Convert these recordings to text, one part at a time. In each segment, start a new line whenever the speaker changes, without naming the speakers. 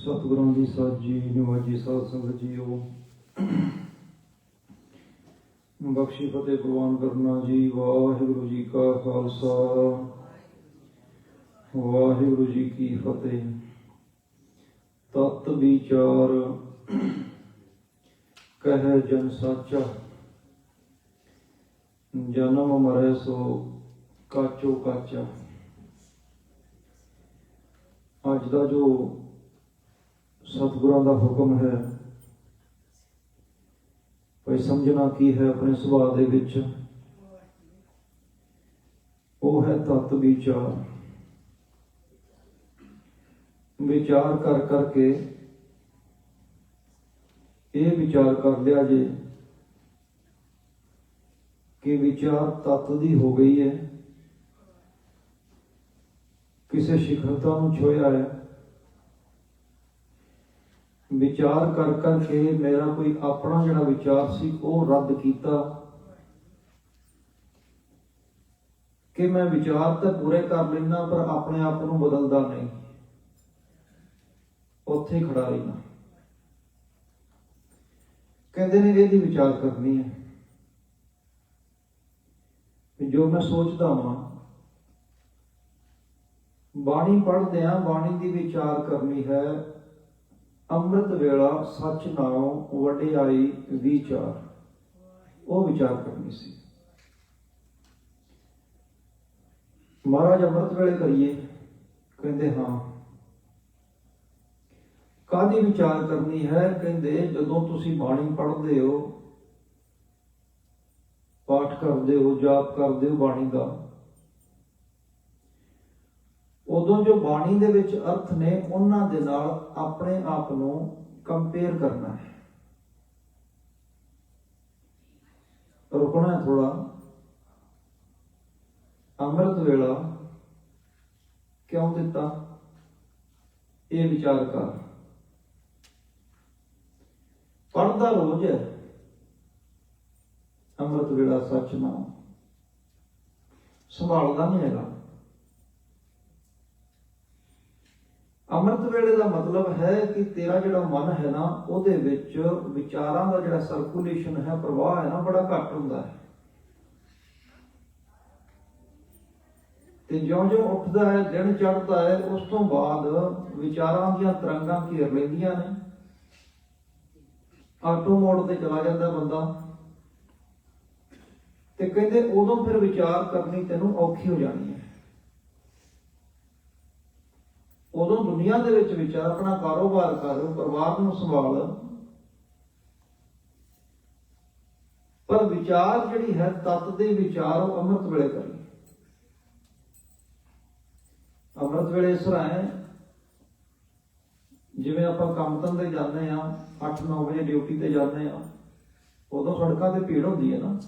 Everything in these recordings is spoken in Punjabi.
ਸਤਿਗੁਰਾਂ ਦੀ ਸਾਜੀ ਨਿਵਾਜੀ ਸਾਧ ਸੰਗਤ ਜੀਓ। ਬਖਸ਼ੀ ਫਤਿਹ ਪ੍ਰਵਾਨ ਕਰਨਾ ਜੀ, ਵਾਹਿਗੁਰੂ ਜੀ ਕਾ ਖਾਲਸਾ। ਵਾਹਿਗੁਰੂ ਜੀ ਕੀ ਫਤਿਹ। ਤਤ ਵਿਚਾਰ ਕਹਿ ਜਨ ਸਾਚਾ। ਜਨਮ ਮਰੇ ਸੋ ਕਾਚੋ ਕਾਚਾ। ਅੱਜ ਦਾ ਜੋ ਸਤਿਗੁਰਾਂ ਦਾ ਹੁਕਮ ਹੈ। ਭਈ ਸਮਝਣਾ ਕੀ ਹੈ ਆਪਣੇ ਸੁਭਾਅ ਦੇ ਵਿੱਚ? ਉਹ ਹੈ ਤਤ ਵਿਚਾਰ। ਵਿਚਾਰ ਕਰ ਕਰਕੇ ਇਹ ਵਿਚਾਰ ਕਰ ਲਿਆ ਜੇ ਕਿ ਵਿਚਾਰ ਤਤ ਦੀ ਹੋ ਗਈ ਹੈ। ਕਿਸੇ ਸਿਖਰਤਾ ਨੂੰ ਛੋਇਆ ਹੈ। ਵਿਚਾਰ ਕਰ ਕਰਕੇ ਮੇਰਾ ਕੋਈ ਆਪਣਾ ਜਿਹੜਾ ਵਿਚਾਰ ਸੀ, ਉਹ ਰੱਦ ਕੀਤਾ। ਕਿ ਮੈਂ ਵਿਚਾਰ ਤਾਂ ਪੂਰੇ ਕਰ ਲੈਣਾ ਪਰ ਆਪਣੇ ਆਪ ਨੂੰ ਬਦਲਦਾ ਨਹੀਂ। ਉੱਥੇ ਖੜਾ ਰਹਿਣਾ। ਕਹਿੰਦੇ ਨੇ ਇਹਦੀ ਵਿਚਾਰ ਕਰਨੀ ਹੈ। ਕਿ ਜੋ ਮੈਂ ਸੋਚਦਾ ਹਾਂ ਬਾਣੀ ਪੜ੍ਹਦੇ ਆ, ਬਾਣੀ ਦੀ ਵਿਚਾਰ ਕਰਨੀ ਹੈ। ਅੰਮ੍ਰਿਤ ਵੇਲਾ ਸੱਚ ਨਾਲੋਂ ਵਡਿਆਈ ਵਿਚਾਰ। ਉਹ ਵਿਚਾਰ ਕਰਨੀ ਸੀ। ਮਹਾਰਾਜ ਅੰਮ੍ਰਿਤ ਵੇਲੇ ਕਰੀਏ? ਕਹਿੰਦੇ ਹਾਂ। ਕਾਦੀ ਵਿਚਾਰ ਕਰਨੀ ਹੈ? ਕਹਿੰਦੇ, ਜਦੋਂ ਤੁਸੀਂ ਬਾਣੀ ਪੜ੍ਹਦੇ ਹੋ, ਪਾਠ ਕਰਦੇ ਹੋ, ਜਾਪ ਕਰਦੇ ਹੋ ਬਾਣੀ ਦਾ ਉਦੋਂ ਜੋ ਬਾਣੀ ਦੇ ਵਿੱਚ ਅਰਥ ਨੇ, ਉਹਨਾਂ ਦੇ ਨਾਲ ਆਪਣੇ ਆਪ ਨੂੰ ਕੰਪੇਅਰ ਕਰਨਾ ਹੈ। ਰੁਕਣਾ ਥੋੜਾ ਅੰਮ੍ਰਿਤ ਵੇਲਾ ਕਿਉਂ ਦਿੱਤਾ? ਇਹ ਵਿਚਾਰ ਕਰ ਪੜਦਾ ਰੋਜ਼ ਹੈ। ਅੰਮ੍ਰਿਤ ਵੇਲਾ ਸੱਚ ਨਾਮ ਸੰਭਾਲਦਾ ਨਹੀਂ ਹੈਗਾ। ਅੰਮ੍ਰਿਤ ਵੇਲੇ ਦਾ ਮਤਲਬ ਹੈ ਕਿ ਤੇਰਾ ਜਿਹੜਾ ਮਨ ਹੈ ਨਾ, ਉਹਦੇ ਵਿੱਚ ਵਿਚਾਰਾਂ ਦਾ ਜਿਹੜਾ ਸਰਕੂਲੇਸ਼ਨ ਹੈ, ਪ੍ਰਵਾਹ ਹੈ ਨਾ, ਬੜਾ ਘੱਟ ਹੁੰਦਾ ਹੈ। ਤੇ ਜਿਉਂ-ਜਿਉਂ ਉੱਠਦਾ ਹੈ, ਦਿਨ ਚੜ੍ਹਦਾ ਹੈ, ਉਸ ਤੋਂ ਬਾਅਦ ਵਿਚਾਰਾਂ ਦੀਆਂ ਤਰੰਗਾਂ ਘੇਰ ਲੈਂਦੀਆਂ ਨੇ। ਆਟੋ ਮੋਡ ਤੇ ਚਲਾ ਜਾਂਦਾ ਬੰਦਾ। ਤੇ ਕਹਿੰਦੇ ਉਦੋਂ ਫਿਰ ਵਿਚਾਰ ਕਰਨੀ ਤੈਨੂੰ ਔਖੀ ਹੋ ਜਾਣੀ ਹੈ। ਉਦੋਂ ਦੁਨੀਆ ਦੇ ਵਿੱਚ ਵਿਚਾਰ, ਆਪਣਾ ਕਾਰੋਬਾਰ ਕਰ, ਪਰਿਵਾਰ ਨੂੰ ਸੰਭਾਲ। ਪਰ ਵਿਚਾਰ ਜਿਹੜੀ ਹੈ, ਤਤ ਦੇ ਵਿਚਾਰ ਉਹ ਅੰਮ੍ਰਿਤ ਵੇਲੇ ਕਰੀ। ਅੰਮ੍ਰਿਤ ਵੇਲੇ ਇਸ ਤਰ੍ਹਾਂ ਹੈ, ਜਿਵੇਂ ਆਪਾਂ ਕੰਮ ਧੰਦੇ ਜਾਂਦੇ ਆ 8-9 ਵਜੇ ਡਿਊਟੀ ਤੇ ਜਾਂਦੇ ਆ ਉਦੋਂ ਸੜਕਾਂ ਤੇ ਭੀੜ ਹੁੰਦੀ ਹੈ ਨਾ।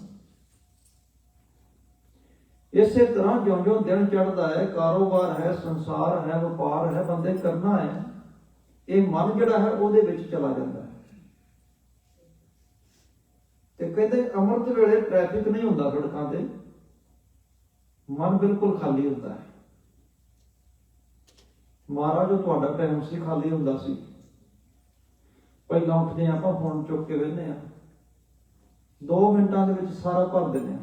ਇਸੇ ਤਰ੍ਹਾਂ ਜਿਉਂ-ਜਿਉਂ ਦਿਨ ਚੜ੍ਹਦਾ ਹੈ, ਕਾਰੋਬਾਰ ਹੈ, ਸੰਸਾਰ ਹੈ, ਵਪਾਰ ਹੈ, ਬੰਦੇ ਕਰਨਾ ਹੈ, ਇਹ ਮਨ ਜਿਹੜਾ ਹੈ ਉਹਦੇ ਵਿੱਚ ਚਲਾ ਜਾਂਦਾ ਹੈ। ਤੇ ਕਹਿੰਦੇ ਅੰਮ੍ਰਿਤ ਵੇਲੇ ਟ੍ਰੈਫਿਕ ਨਹੀਂ ਹੁੰਦਾ ਸੜਕਾਂ ਤੇ, ਮਨ ਬਿਲਕੁਲ ਖਾਲੀ ਹੁੰਦਾ ਹੈ। ਮਹਾਰਾਜ, ਉਹ ਤੁਹਾਡਾ ਟਾਈਮ ਸੀ, ਖਾਲੀ ਹੁੰਦਾ ਸੀ। ਪਹਿਲਾਂ ਉੱਠਦੇ ਹਾਂ ਆਪਾਂ, ਫੋਨ ਚੁੱਕ ਕੇ ਬਹਿੰਦੇ ਆ 2 ਮਿੰਟਾਂ ਦੇ ਵਿੱਚ ਸਾਰਾ ਭਰ ਦਿੰਦੇ ਆ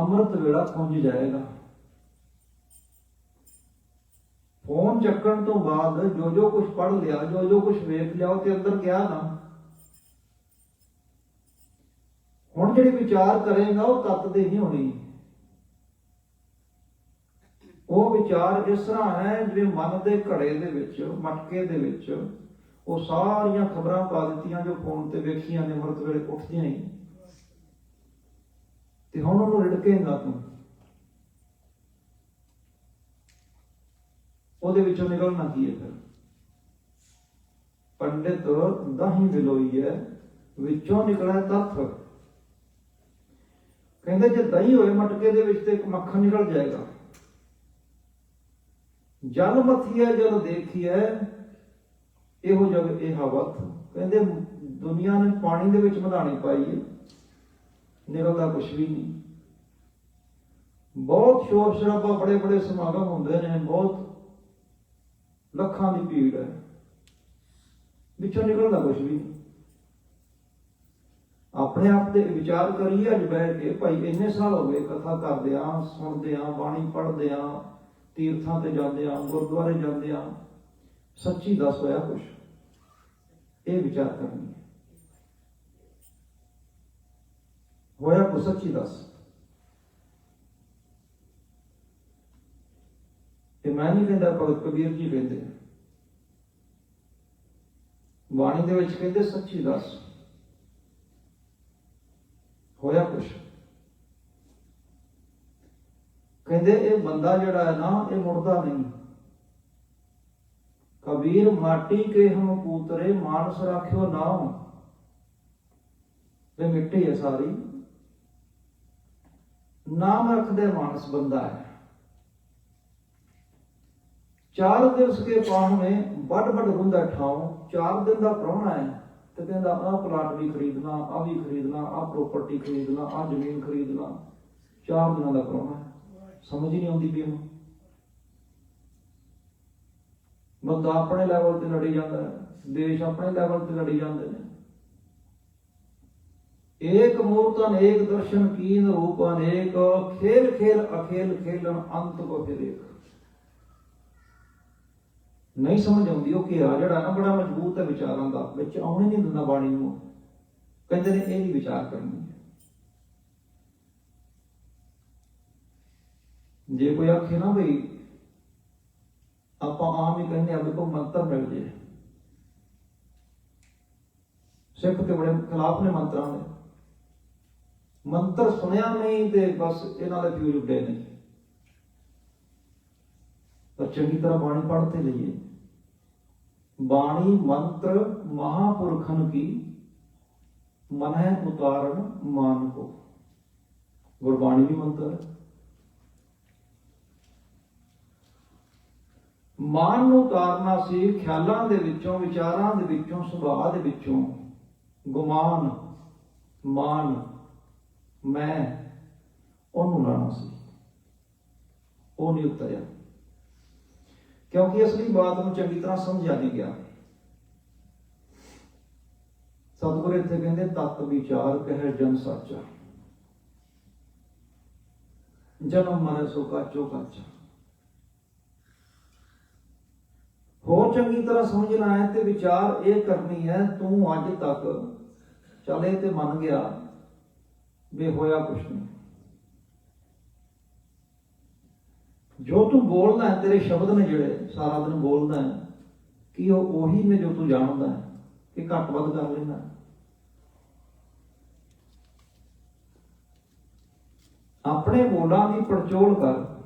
ਅੰਮ੍ਰਿਤ ਵੇਲਾ ਪਹੁੰਚ ਜਾਏਗਾ। ਫੋਨ ਚੱਕਣ ਤੋਂ ਬਾਅਦ ਜੋ ਜੋ ਕੁਝ ਪੜ ਲਿਆ, ਜੋ ਜੋ ਕੁਝ ਵੇਖ ਲਿਆ ਉਹ ਤੇ ਅੰਦਰ ਗਿਆ ਨਾ। ਹੁਣ ਜਿਹੜੀ ਵਿਚਾਰ ਕਰੇਗਾ, ਉਹ ਤਤ ਦੇ ਨਹੀਂ ਹੋਣੀ। ਉਹ ਵਿਚਾਰ ਇਸ ਤਰ੍ਹਾਂ ਹੈ, ਜਿਵੇਂ ਮਨ ਦੇ ਘੜੇ ਦੇ ਵਿੱਚ, ਮਟਕੇ ਦੇ ਵਿੱਚ, ਉਹ ਸਾਰੀਆਂ ਖਬਰਾਂ ਪਾ ਦਿੱਤੀਆਂ ਜੋ ਫੋਨ ਤੇ ਵੇਖੀਆਂ ਨੇ, ਅੰਮ੍ਰਿਤ ਵੇਲੇ ਉੱਠਦੀਆਂ ਹੀ। ਤੇ ਹੁਣ ਉਹਨੂੰ ਰਿੜਕੇਗਾ ਤੂੰ। ਉਹਦੇ ਵਿੱਚੋਂ ਨਿਕਲਣਾ ਕੀ ਹੈ ਫਿਰ? ਪੰਡਿਤ ਦਹੀਂ ਵਿਲੋਈ ਵਿੱਚੋਂ ਨਿਕਲਿਆ ਤੱਥ। ਕਹਿੰਦੇ ਜੇ ਦਹੀਂ ਹੋਏ ਮਟਕੇ ਦੇ ਵਿੱਚ ਤੇ ਇੱਕ ਮੱਖਣ ਨਿਕਲ ਜਾਏਗਾ। ਜਲ ਮਥੀਏ ਜਲ ਦੇਖੀਏ ਇਹੋ ਜਗ ਇਹ ਹਵਤ ਕਹਿੰਦੇ ਦੁਨੀਆ ਨੇ ਪਾਣੀ ਦੇ ਵਿੱਚ ਮਧਾਣੀ ਪਾਈ ਹੈ ਨਿਕਲਦਾ ਕੁਝ ਵੀ ਨਹੀਂ। ਬਹੁਤ ਸ਼ੋਰ ਸ਼ਰਾਬਾ ਬੜੇ ਬੜੇ ਸਮਾਗਮ ਹੁੰਦੇ ਨੇ, ਬਹੁਤ ਲੱਖਾਂ ਦੀ ਭੀੜ ਹੈ। ਵਿੱਚੋਂ ਨਿਕਲਦਾ ਕੁਝ ਵੀ ਨਹੀਂ। ਆਪਣੇ ਆਪ ਤੇ ਵਿਚਾਰ ਕਰੀਏ, ਅੱਜ ਬੈਠ ਕੇ ਭਾਈ ਇੰਨੇ ਸਾਲ ਹੋ ਗਏ ਕਥਾ ਕਰਦੇ ਆ, ਸੁਣਦੇ ਆ, ਬਾਣੀ ਪੜ੍ਹਦੇ ਆ, ਤੀਰਥਾਂ ਤੇ ਜਾਂਦੇ ਆ, ਗੁਰਦੁਆਰੇ ਜਾਂਦੇ ਆ। ਸੱਚੀ ਦੱਸ ਹੋਇਆ ਕੁਛ? ਇਹ ਵਿਚਾਰ ਕਰਨੀ ਹੈ ਹੋਇਆ ਕੁਛ ਸੱਚੀ ਦੱਸ ਤੇ ਮੈਂ ਨਹੀਂ ਕਹਿੰਦਾ ਭਗਤ ਕਬੀਰ ਜੀ ਕਹਿੰਦੇ ਬਾਣੀ ਦੇ ਵਿੱਚ ਕਹਿੰਦੇ ਸੱਚੀ ਦੱਸ ਹੋਇਆ ਕੁਛ ਕਹਿੰਦੇ ਇਹ ਬੰਦਾ ਜਿਹੜਾ ਹੈ ਨਾ ਇਹ ਮੁਰਦਾ ਨਹੀਂ ਕਬੀਰ ਮਾਟੀ ਕੇ ਹਮ ਪੂਤਰੇ ਮਾਨਸ ਰੱਖਿਓ ਨਾਮ ਇਹ ਮਿੱਟੀ ਹੈ ਸਾਰੀ ਨਾਮ ਰੱਖਦੇ ਮਾਨਸ ਬੰਦਾ ਹੈ। ਚਾਰ ਦਿਵਸ ਕੇ ਪਾਣ ਮੇ ਵੱਡ ਵੱਡ ਹੁੰਦਾ ਠਾਉ, ਚਾਰ ਦਿਨ ਦਾ ਪ੍ਰਾਹੁਣਾ ਹੈ ਤੇ ਕਹਿੰਦਾ, ਆਹ ਪਲਾਟ ਵੀ ਖਰੀਦਣਾ, ਆਹ ਵੀ ਖਰੀਦਣਾ, ਆਹ ਪ੍ਰਾਪਰਟੀ ਖਰੀਦਣਾ, ਆਹ ਜ਼ਮੀਨ ਖਰੀਦਣਾ। ਚਾਰ ਦਿਨਾਂ ਦਾ ਪ੍ਰਾਹੁਣਾ ਹੈ। ਸਮਝ ਹੀ ਨਹੀਂ ਆਉਂਦੀ ਵੀ ਇਹਨੂੰ। ਬੰਦਾ ਆਪਣੇ ਲੈਵਲ ਤੇ ਲੜੀ ਜਾਂਦਾ ਹੈ। ਦੇਸ਼ ਆਪਣੇ ਲੈਵਲ ਤੇ ਲੜੀ ਜਾਂਦੇ ਨੇ। ਏਕ ਮੂਰਤ ਅਨੇਕ ਦਰਸ਼ਨ ਕੀਨ ਰੂਪ ਅਨੇਕ ਖੇਲ ਖੇਲ ਅਖੇਲ ਖੇਲਣ ਅੰਤ ਕੋ ਫਿਰ ਨਹੀਂ ਸਮਝ ਆਉਂਦੀ ਉਹ ਕਿ ਆ ਜਿਹੜਾ ਨਾ ਬੜਾ ਮਜ਼ਬੂਤ ਹੈ ਵਿਚਾਰਾਂ ਦਾ, ਵਿੱਚ ਆਉਣੇ ਨਹੀਂ ਦਿੰਦਾ ਬਾਣੀ ਨੂੰ। ਕਹਿੰਦੇ ਨੇ ਇਹ ਵੀ ਵਿਚਾਰ ਕਰਨੀ ਹੈ। ਜੇ ਕੋਈ ਆਖੇ ਨਾ ਬਈ, ਆਪਾਂ ਆਮ ਹੀ ਕਹਿੰਦੇ ਆ ਵੀ ਕੋਈ ਮੰਤਰ ਮਿਲ ਜੇ। ਸਿੱਖ ਤੇ ਬੜੇ ਖਿਲਾਫ ਨੇ ਮੰਤਰਾਂ ਦੇ। ਮੰਤਰ ਸੁਣਿਆ ਨਹੀਂ ਤੇ ਬਸ ਇਹਨਾਂ ਦੇ ਫਿਊਜ਼ ਉੱਡੇ ਨੇ। ਪਰ ਚੰਗੀ ਤਰ੍ਹਾਂ ਬਾਣੀ ਪੜ੍ਹ ਤੇ ਲਈਏ। ਬਾਣੀ ਮੰਤਰ ਮਹਾਪੁਰਖਨ ਕੀ? ਮਨ ਹੈ ਉਤਾਰਨ ਮਾਨ ਕੋ। ਗੁਰਬਾਣੀ ਵੀ ਮੰਤਰ ਹੈ। ਮਾਨ ਨੂੰ ਉਤਾਰਨਾ ਸੀ ਖਿਆਲਾਂ ਦੇ ਵਿੱਚੋਂ, ਵਿਚਾਰਾਂ ਦੇ ਵਿੱਚੋਂ, ਸੁਭਾਅ ਦੇ ਵਿੱਚੋਂ। ਗੁਮਾਨ, ਮਾਨ। ਮੈਂ ਉਹਨੂੰ ਲਾਣਾ ਸੀ। ਉਹ ਨਹੀਂ ਉਤਰਿਆ। ਕਿਉਂਕਿ ਅਸਲੀ ਬਾਤ ਨੂੰ ਚੰਗੀ ਤਰ੍ਹਾਂ ਸਮਝਿਆ ਨਹੀਂ ਗਿਆ। ਸਤਿਗੁਰ ਇੱਥੇ ਕਹਿੰਦੇ, ਤਤ ਵਿਚਾਰ ਕਹਿ ਜਨ ਸਾਚਾ। ਜਨਮ ਮਨ ਸੋ ਕਾਚੋ ਕਾਚਾ। ਹੋਰ ਚੰਗੀ ਤਰ੍ਹਾਂ ਸਮਝਣਾ ਹੈ ਤੇ ਵਿਚਾਰ ਇਹ ਕਰਨੀ ਹੈ, ਤੂੰ ਅੱਜ ਤੱਕ ਚਲੇ ਤੇ ਮੰਨ ਗਿਆ ਵੀ ਹੋਇਆ ਕੁਛ ਨਹੀਂ। ਜੋ ਤੂੰ ਬੋਲਦਾ ਹੈ, ਤੇਰੇ ਸ਼ਬਦ ਨੇ ਜਿਹੜੇ ਸਾਰਾ ਦਿਨ ਬੋਲਦਾ ਹੈ, ਕਿ ਉਹ ਉਹੀ ਨੇ ਜੋ ਤੂੰ ਜਾਣਦਾ ਹੈ ਕਿ ਘੱਟ ਵੱਧ ਕਰ ਲੈਂਦਾ ਆਪਣੇ ਬੋਲਾਂ ਦੀ ਪੜਚੋਲ ਕਰ।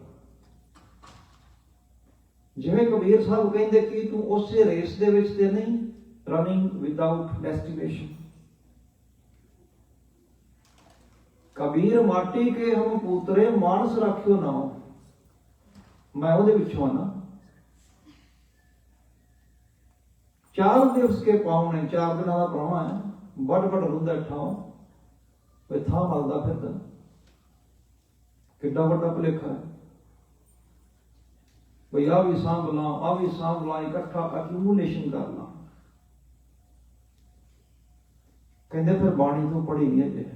ਜਿਵੇਂ ਕਬੀਰ ਸਾਹਿਬ ਕਹਿੰਦੇ ਕਿ ਤੂੰ ਉਸੇ ਰੇਸ ਦੇ ਵਿੱਚ ਤੇ ਨਹੀਂ ਰਨਿੰਗ ਵਿਦਆਊਟ ਡੈਸਟੀਨੇਸ਼ਨ ਕਬੀਰ ਮਾਟੀ ਕੇ ਹਮ ਪੂਤਰੇ ਮਾਨਸ ਰੱਖਿਓ ਨਾ। ਮੈਂ ਉਹਦੇ ਵਿੱਚੋਂ ਆ ਨਾ ਚਾਰ ਦਿਵਸ ਕੇ ਪਾਉਣੇ ਚਾਰ ਦਿਨਾਂ ਦਾ ਪ੍ਰਾਹੁਣਾ ਹੈ। ਵੱਡ ਵੱਡ ਰੁੰਦਾ ਠਾਉ ਵੇ ਥਾਂ ਮਲਦਾ ਫਿਰਦਾ। ਕਿੱਡਾ ਵੱਡਾ ਭੁਲੇਖਾ ਹੈ। ਬਈ ਆ ਵੀ ਸਾਂਭ ਲਾਂ ਆ ਵੀ ਸਾਂਭ ਲਾਂ, ਇਕੱਠਾ ਅਕਿਊਮੂਲੇਸ਼ਨ ਕਰ ਲਾਂ। ਕਹਿੰਦੇ ਫਿਰ ਬਾਣੀ ਤੋਂ ਪੜੀ ਨਹੀਂ ਅਜੇ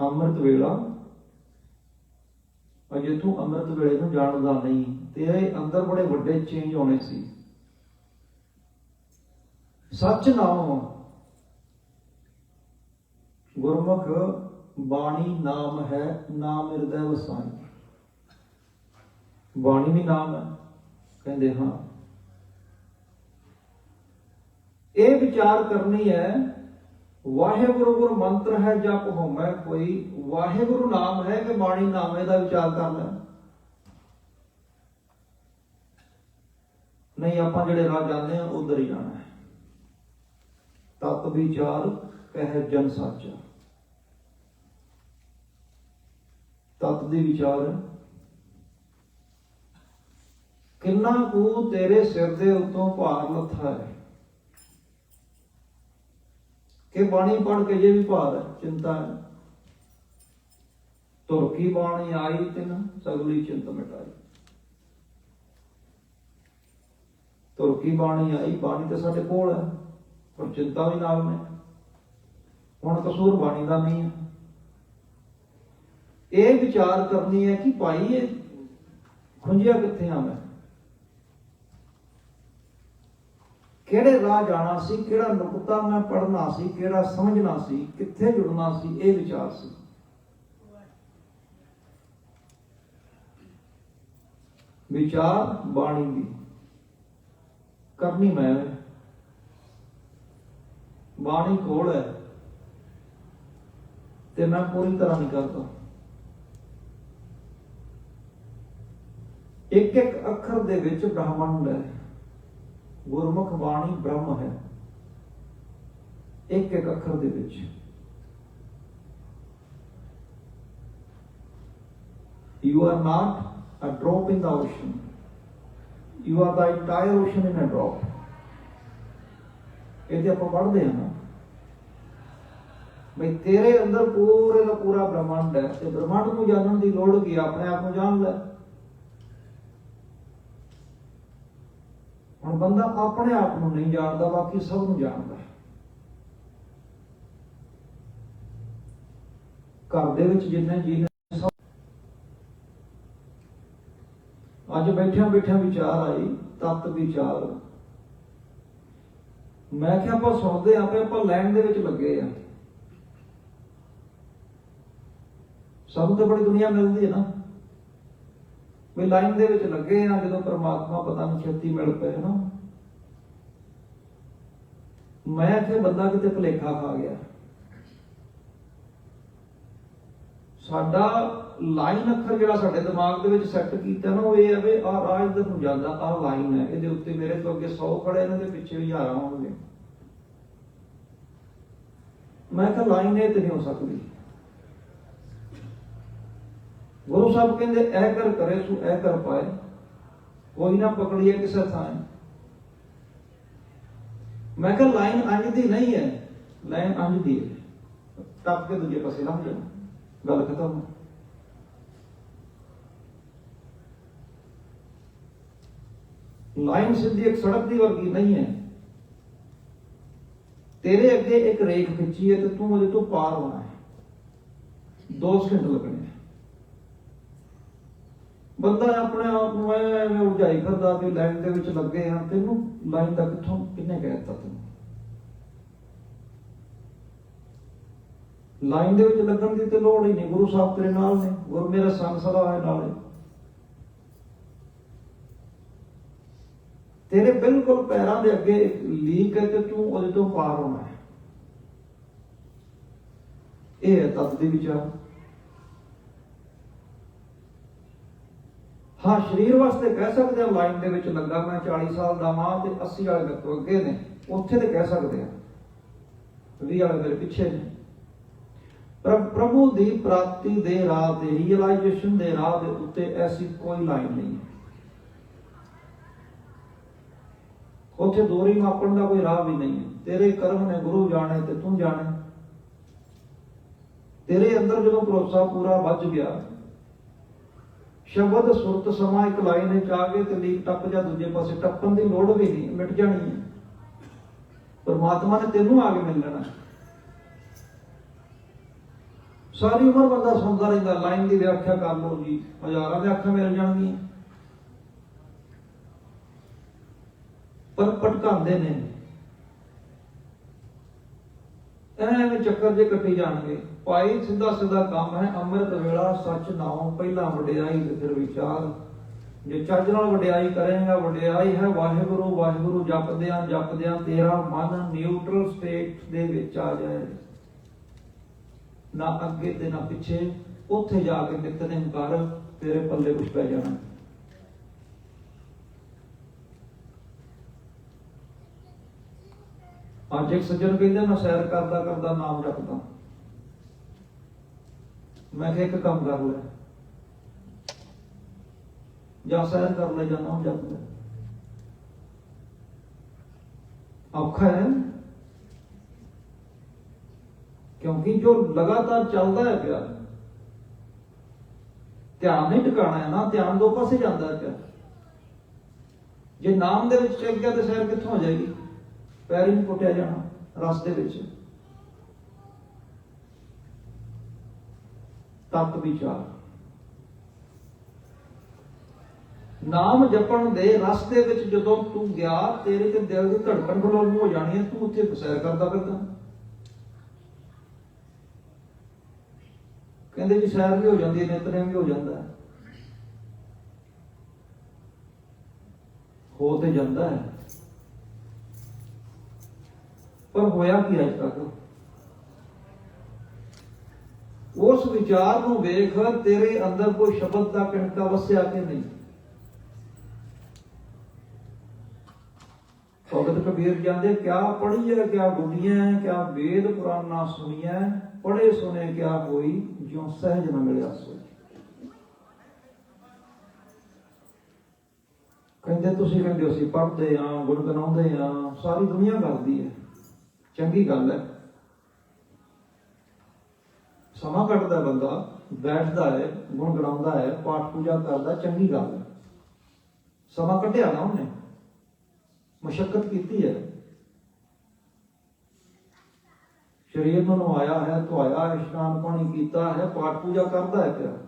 ਅੰਮ੍ਰਿਤ ਵੇਲਾ। ਅਜੇ ਤੂੰ ਅੰਮ੍ਰਿਤ ਵੇਲੇ ਨੂੰ ਜਾਣਦਾ ਨਹੀਂ ਤੇਰੇ ਅੰਦਰ ਬੜੇ ਵੱਡੇ ਚੇਂਜ ਹੋਣੇ ਸੀ। ਸੱਚ ਨਾਮ, ਗੁਰਮੁਖ ਬਾਣੀ ਨਾਮ ਹੈ, ਨਾਮ ਹਿਰਦੈ ਵਸਾਈ। ਬਾਣੀ ਵੀ ਨਾਮ ਹੈ, ਕਹਿੰਦੇ ਹਾਂ। ਇਹ ਵਿਚਾਰ ਕਰਨੀ ਹੈ ਵਾਹਿਗੁਰੂ ਗੁਰ ਮੰਤਰ ਹੈ, ਜਪ ਹੋਮੈ ਕੋਈ। ਵਾਹਿਗੁਰੂ ਨਾਮ ਹੈ ਕਿ ਬਾਣੀ ਨਾਮੇ ਦਾ ਵਿਚਾਰ ਕਰਨਾ? ਨਹੀਂ, ਆਪਾਂ ਜਿਹੜੇ ਰਾਹ ਜਾਂਦੇ ਆ ਉਧਰ ਹੀ ਜਾਣਾ ਹੈ। ਤਤ ਵਿਚਾਰ ਕਹਿ ਜਨ ਸਾਚਾ। ਤਤ ਦੇ ਵਿਚਾਰ। ਕਿੰਨਾ ਕੁ ਤੇਰੇ ਸਿਰ ਦੇ ਉੱਤੋਂ ਭਾਰ ਲੱਥਾ ਹੈ? ਕਿ ਬਾਣੀ ਪੜ੍ਹ ਕੇ ਜੇ ਵੀ ਭਾਰ ਹੈ, ਚਿੰਤਾ ਹੈ। ਤੁਰ ਕੀ ਬਾਣੀ ਆਈ ਤਿਨ, ਸਗਲੀ ਚਿੰਤ ਮਿਟਾਈ। ਤੁਰ ਕੀ ਬਾਣੀ ਆਈ, ਬਾਣੀ ਤਾਂ ਸਾਡੇ ਕੋਲ ਹੈ, ਪਰ ਚਿੰਤਾ ਵੀ ਨਾਲ ਨੇ। ਹੁਣ ਕਸੂਰ ਬਾਣੀ ਦਾ ਨਹੀਂ ਹੈ। ਇਹ ਵਿਚਾਰ ਕਰਨੀ ਹੈ ਕਿ ਭਾਈ ਇਹ ਖੁੰਝਿਆ ਕਿੱਥੇ ਆ ਮੈਂ? ਕਿਹੜੇ ਰਾਹ ਜਾਣਾ ਸੀ, ਕਿਹੜਾ ਨੁਕਤਾ ਮੈਂ ਪੜਨਾ ਸੀ, ਕਿਹੜਾ ਸਮਝਣਾ ਸੀ, ਕਿੱਥੇ ਜੁੜਨਾ ਸੀ, ਇਹ ਵਿਚਾਰ ਸੀ। ਵਿਚਾਰ ਬਾਣੀ ਦੀ। ਕਰਨੀ ਮੈਂ। ਬਾਣੀ ਕੋਲ ਹੈ। ਤੇ ਮੈਂ ਪੂਰੀ ਤਰ੍ਹਾਂ ਨਹੀਂ ਕਰਦਾ। ਇੱਕ ਇੱਕ ਅੱਖਰ ਦੇ ਵਿੱਚ ਬ੍ਰਹਮੰਡ ਹੈ। ਗੁਰਮੁਖ ਬਾਣੀ ਬ੍ਰਹਮ ਹੈ। ਇੱਕ ਇੱਕ ਅੱਖਰ ਦੇ ਵਿੱਚ। You are not a drop in the ocean. You are the entire ocean in a drop. ਇਹ ਤੇ ਆਪਾਂ ਪੜ੍ਹਦੇ ਹਾਂ ਨਾ। ਬਈ ਤੇਰੇ ਅੰਦਰ ਪੂਰੇ ਦਾ ਪੂਰਾ ਬ੍ਰਹਮੰਡ ਹੈ ਤੇ ਬ੍ਰਹਮੰਡ ਨੂੰ ਜਾਣਨ ਦੀ ਲੋੜ ਕੀ ਆਪਣੇ ਆਪ ਨੂੰ ਜਾਣ ਲੈ। ਹੁਣ ਬੰਦਾ ਆਪਣੇ ਆਪ ਨੂੰ ਨਹੀਂ ਜਾਣਦਾ, ਬਾਕੀ ਸਭ ਨੂੰ ਜਾਣਦਾ ਘਰ ਦੇ ਵਿੱਚ ਜਿੰਨੇ ਜੀ ਅੱਜ ਬੈਠਿਆਂ ਬੈਠਿਆਂ ਵਿਚਾਰ ਆਈ, ਤਤ ਵਿਚਾਰ। ਮੈਂ ਕਿਹਾ, ਆਪਾਂ ਸੁਣਦੇ ਆਪੇ ਆਪਾਂ ਲੈਣ ਦੇ ਵਿੱਚ ਲੱਗੇ ਆ ਸਾਨੂੰ ਤਾਂ ਬੜੀ ਦੁਨੀਆ ਮਿਲਦੀ ਹੈ ਨਾ। ਵੀ ਲਾਈਨ ਦੇ ਵਿੱਚ ਲੱਗੇ ਆ, ਜਦੋਂ ਪ੍ਰਮਾਤਮਾ ਪਤਾ ਨਹੀਂ ਛੇਤੀ ਮਿਲ ਪਏ ਨਾ ਮੈਂ ਇੱਥੇ ਬੰਦਾ ਕਿਤੇ ਭੁਲੇਖਾ ਖਾ ਗਿਆ। ਸਾਡਾ ਲਾਈਨ ਅੱਖਰ ਜਿਹੜਾ ਸਾਡੇ ਦਿਮਾਗ ਦੇ ਵਿੱਚ ਸੈੱਟ ਕੀਤਾ ਨਾ, ਉਹ ਇਹ ਹੈ ਵੀ ਆਹ ਰਾਜ ਇੱਧਰ ਨੂੰ ਜਾਂਦਾ, ਆਹ ਲਾਈਨ ਹੈ, ਇਹਦੇ ਉੱਤੇ ਮੇਰੇ ਤੋਂ ਅੱਗੇ 100 ਖੜੇ ਇਹਨਾਂ ਦੇ ਪਿੱਛੇ ਹਜ਼ਾਰਾਂ ਹੋਣਗੇ। ਮੈਂ ਕਿਹਾ ਲਾਈਨ ਇਹ ਤੇ ਨਹੀਂ ਹੋ ਸਕਦੀ। ਗੁਰੂ ਸਾਹਿਬ ਕਹਿੰਦੇ, ਇਹ ਕਰ ਕਰੇ ਸੋ, ਇਹ ਕਰ ਪਾਏ। ਕੋਈ ਨਾ ਪਕੜੀਏ ਕਿਸੇ ਥਾਂ ਮੈਂ ਕਿਹਾ, ਲਾਈਨ ਅੰਜ ਦੀ ਨਹੀਂ ਹੈ। ਲਾਈਨ ਅੰਜ ਦੀ ਹੈ। ਟੱਪ ਕੇ ਦੂਜੇ ਪਾਸੇ ਲੰਘ ਜਾਣਾ ਗੱਲ ਖਤਮ ਲਾਈਨ ਸਿੱਧੀ ਇੱਕ ਸੜਕ ਦੀ ਵਰਗੀ ਨਹੀਂ ਹੈ। ਤੇਰੇ ਅੱਗੇ ਇੱਕ ਰੇਖ ਖਿੱਚੀ ਹੈ ਤੇ ਤੂੰ ਉਹਦੇ ਤੋਂ ਪਾਰ ਹੋਣਾ ਹੈ। 2 ਸਕਿੰਟ ਲੱਗਣੇ ਬੰਦਾ ਆਪਣੇ ਆਪ ਨੂੰ ਐਵੇਂ ਉਲਝਾਈ ਕਰਦਾ ਵੀ ਲਾਈਨ ਦੇ ਵਿੱਚ ਲੱਗੇ ਆ, ਤੈਨੂੰ ਲਾਈਨ ਦਾ ਕਿੱਥੋਂ ਕਿੰਨੇ ਕਹਿ ਦਿੱਤਾ ਤੈਨੂੰ? ਲਾਈਨ ਦੇ ਵਿੱਚ ਲੱਗਣ ਦੀ ਤੇ ਲੋੜ ਹੀ ਨਹੀਂ, ਗੁਰੂ ਸਾਹਿਬ ਤੇਰੇ ਨਾਲ ਨੇ, ਗੁਰ ਮੇਰਾ ਸੰਗ ਸਦਾ ਹੈ ਨਾਲੇ ਤੇਰੇ ਬਿਲਕੁਲ ਪੈਰਾਂ ਦੇ ਅੱਗੇ ਲੀਕ ਹੈ ਤੇ ਤੂੰ ਉਹਦੇ ਤੋਂ ਪਾਰ ਹੋਣਾ ਹੈ। ਇਹ ਹੈ ਤਤ ਦੇ ਵਿਚਾਰ। ਹਾਂ, ਸਰੀਰ ਵਾਸਤੇ ਕਹਿ ਸਕਦੇ ਆ ਲਾਈਨ ਦੇ ਵਿੱਚ ਲੱਗਾ ਮੈਂ 40 ਸਾਲ ਦਾ ਮਾਂ ਤੇ 80 ਵਾਲੇ ਮੇਰੇ ਤੋਂ ਅੱਗੇ ਨੇ, ਉੱਥੇ ਤੇ ਕਹਿ ਸਕਦੇ ਆ 20 ਵਾਲੇ ਮੇਰੇ ਪਿੱਛੇ ਨੇ। ਪ੍ਰਭੂ ਦੀ ਪ੍ਰਾਪਤੀ ਦੇ ਰਾਹ ਤੇ ਰੀਅਲਾਈਜੇਸ਼ਨ ਦੇ ਰਾਹ ਦੇ ਉੱਤੇ ਐਸੀ ਕੋਈ ਲਾਈਨ ਨਹੀਂ ਹੈ। ਉੱਥੇ ਦੋਰੀ ਮਾਪਣ ਦਾ ਕੋਈ ਰਾਹ ਵੀ ਨਹੀਂ ਹੈ। ਤੇਰੇ ਕਰਮ ਨੇ ਗੁਰੂ ਜਾਣੇ ਤੇ ਤੂੰ ਜਾਣੇ। ਤੇਰੇ ਅੰਦਰ ਜਦੋਂ ਭਰੋਸਾ ਪੂਰਾ ਵੱਜ ਗਿਆ ਸ਼ਬਦ ਸੁਰਤ ਸਮਾਂ ਇੱਕ ਲਾਈਨ ਵਿੱਚ ਆ ਕੇ ਤੇ ਲੀਕ ਟੱਪ ਜਾ ਦੂਜੇ ਪਾਸੇ, ਟੱਪਣ ਦੀ ਲੋੜ ਵੀ ਨਹੀਂ, ਮਿਟ ਜਾਣੀ ਹੈ। ਪਰਮਾਤਮਾ ਨੇ ਤੈਨੂੰ ਆ ਕੇ ਮਿਲ ਲੈਣਾ। ਸਾਰੀ ਉਮਰ ਬੰਦਾ ਸੁਣਦਾ ਰਹਿੰਦਾ, ਲਾਈਨ ਦੀ ਵਿਆਖਿਆ ਕਰ ਲਓ ਜੀ, ਹਜ਼ਾਰਾਂ ਦੇ ਅੱਖਾਂ ਮਿਲ ਜਾਣਗੀਆਂ। ਪਰ ਭਟਕਾਉਂਦੇ ਨੇ। ਐਵੇਂ ਚੱਕਰ ਜੇ ਕੱਟੀ ਜਾਣਗੇ। ਭਾਈ ਸਿੱਧਾ ਸਿੱਧਾ ਕੰਮ ਹੈ, ਅੰਮ੍ਰਿਤ ਵੇਲਾ ਸੱਚ ਨਾਮ ਪਹਿਲਾਂ ਵਡਿਆਈ ਤੇ ਫਿਰ ਵਿਚਾਰ। ਜੇ ਚੱਜ ਨਾਲ ਵਡਿਆਈ ਕਰੇਗਾ, ਵਡਿਆਈ ਹੈ ਵਾਹਿਗੁਰੂ ਵਾਹਿਗੁਰੂ ਜਪਦਿਆਂ ਜਪਦਿਆਂ ਤੇਰਾ ਮਨ ਨਿਊਟਰਲ ਸਟੇਟ ਦੇ ਵਿੱਚ ਆ ਜਾਏ। ਨਾ ਅੱਗੇ ਤੇ ਨਾ ਪਿੱਛੇ, ਉੱਥੇ ਜਾ ਕੇ ਨਿਤਨੇਮ ਕਰ ਤੇਰੇ ਪੱਲੇ ਕੁਝ ਪੈ ਜਾਣਾ। ਅੱਜ ਇੱਕ ਸੱਜਣ ਕਹਿੰਦੇ ਮੈਂ ਸੈਰ ਕਰਦਾ ਕਰਦਾ ਨਾਮ ਰੱਖਦਾ। ਮੈਂ ਕਿਹਾ ਇੱਕ ਕੰਮ ਕਰ ਲੈ। ਜਾਂ ਸੈਰ ਕਰ ਲੈ ਜਾਂ ਨਾਮ ਜਪ ਲੈ। ਔਖਾ ਹੈ ਕਿਉਂਕਿ ਜੋ ਲਗਾਤਾਰ ਚੱਲਦਾ ਹੈ ਪਿਆ ਧਿਆਨ ਨਹੀਂ ਟਿਕਾਣਾ ਹੈ ਨਾ, ਧਿਆਨ ਦੋ ਪਾਸੇ ਜਾਂਦਾ ਹੈ ਪਿਆ ਜੇ ਨਾਮ ਦੇ ਵਿੱਚ ਚੱਕ ਗਿਆ ਤੇ ਸੈਰ ਕਿੱਥੋਂ ਹੋ ਜਾਏਗੀ? ਪੈਰ ਹੀ ਨਹੀਂ ਪੁੱਟਿਆ ਜਾਣਾ, ਰਸਤੇ ਵਿੱਚ। ਤਤ ਵਿਚਾਰ। ਨਾਮ ਜਪਣ ਦੇ ਰਸਤੇ ਵਿੱਚ ਜਦੋਂ ਤੂੰ ਗਿਆ, ਤੇਰੇ ਤੇ ਦਿਲ ਦੀ ਧੜਕਣ ਬਲੋਲ ਹੋ ਜਾਣੀ ਹੈ, ਤੂੰ ਉੱਥੇ ਸੈਰ ਕਰਦਾ ਫਿਰਦਾ। ਕਹਿੰਦੇ ਵੀ ਸੈਰ ਵੀ ਹੋ ਜਾਂਦੀ ਹੈ ਨਿਤਨੇਮ ਵੀ ਹੋ ਜਾਂਦਾ ਹੈ। ਹੋ ਤੇ ਜਾਂਦਾ ਹੈ। ਪਰ ਹੋਇਆ ਕੀ ਅੱਜ ਤੱਕ? ਉਸ ਵਿਚਾਰ ਨੂੰ ਵੇਖ ਤੇਰੇ ਅੰਦਰ ਕੋਈ ਸ਼ਬਦ ਦਾ ਕਿਣਕਾ ਵਸਿਆ ਕਿ ਨਹੀਂ? ਭਗਤ ਕਬੀਰ ਜਾਂਦੇ ਕਿਆ ਪੜੀਏ ਕਿਆ ਗੁੰਡੀਆਂ ਕਿਆ ਵੇਦ ਪੁਰਾਣਾ ਨਾ ਸੁਣੀਐ ਪੜੇ ਸੁਨੇ ਕਿਆ ਹੋਈ ਜਿਉ ਸਹਿਜ ਨ ਮਿਲਿਆ ਸੋਈ ਕਹਿੰਦੇ, ਤੁਸੀਂ ਕਹਿੰਦੇ ਅਸੀਂ ਪੜ੍ਹਦੇ ਆ ਗੁਣਗੁਣਾਉਂਦੇ ਆ ਸਾਰੀ ਦੁਨੀਆ ਕਰਦੀ ਹੈ। ਚੰਗੀ ਗੱਲ ਹੈ। ਸਮਾਂ ਕੱਢਦਾ ਬੰਦਾ, ਬੈਠਦਾ ਹੈ, ਗੁਣਗੁਣਾਉਂਦਾ ਹੈ, ਪਾਠ ਪੂਜਾ ਕਰਦਾ, ਚੰਗੀ ਗੱਲ ਹੈ। ਸਮਾਂ ਕੱਢਿਆ ਨਾ ਉਹਨੇ। ਮਸ਼ਕਤ ਕੀਤੀ ਹੈ। ਸ਼ਰੀਰ ਨੂੰ ਨਵਾਇਆ ਹੈ, ਧੋਇਆ ਹੈ, ਇਸ਼ਨਾਨ ਪਾਣੀ ਕੀਤਾ ਹੈ, ਪਾਠ ਪੂਜਾ ਕਰਦਾ ਹੈ ਪਿਆ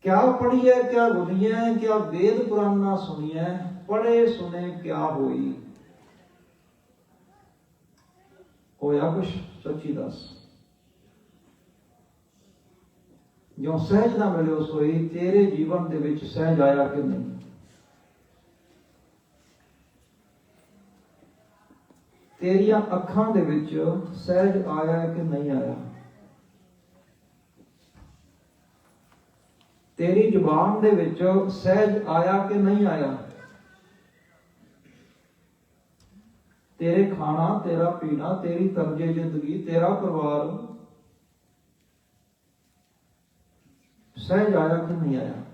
ਕਿਆ ਪੜੀਏ ਕਿਆ ਗੁਣੀਏ ਕਿਆ ਵੇਦ ਪੁਰਾਣਾ ਨਾ ਸੁਣੀਏ ਪੜੇ ਸੁਨੇ ਕਿਆ ਹੋਈ? ਹੋਇਆ ਕੁਛ ਸੱਚੀ ਦੱਸ ਜੋ ਸਹਿਜ ਨਾ ਮਿਲਿਓ ਸੋਈ ਤੇਰੇ ਜੀਵਨ ਦੇ ਵਿੱਚ ਸਹਿਜ ਆਇਆ ਕਿ ਨਹੀਂ ਤੇਰੀਆਂ ਅੱਖਾਂ ਦੇ ਵਿੱਚ ਸਹਿਜ ਆਇਆ ਕਿ ਨਹੀਂ ਆਇਆ ਤੇਰੀ ਜ਼ੁਬਾਨ ਦੇ ਵਿੱਚ ਸਹਿਜ ਆਇਆ ਕਿ ਨਹੀਂ ਆਇਆ ਤੇਰੇ ਖਾਣਾ, ਤੇਰਾ ਪੀਣਾ, ਤੇਰੀ ਤਰਜੇ ਜ਼ਿੰਦਗੀ, ਤੇਰਾ ਪਰਿਵਾਰ ਸਹਿਜ ਆਇਆ ਕਿ ਨਹੀਂ ਆਇਆ।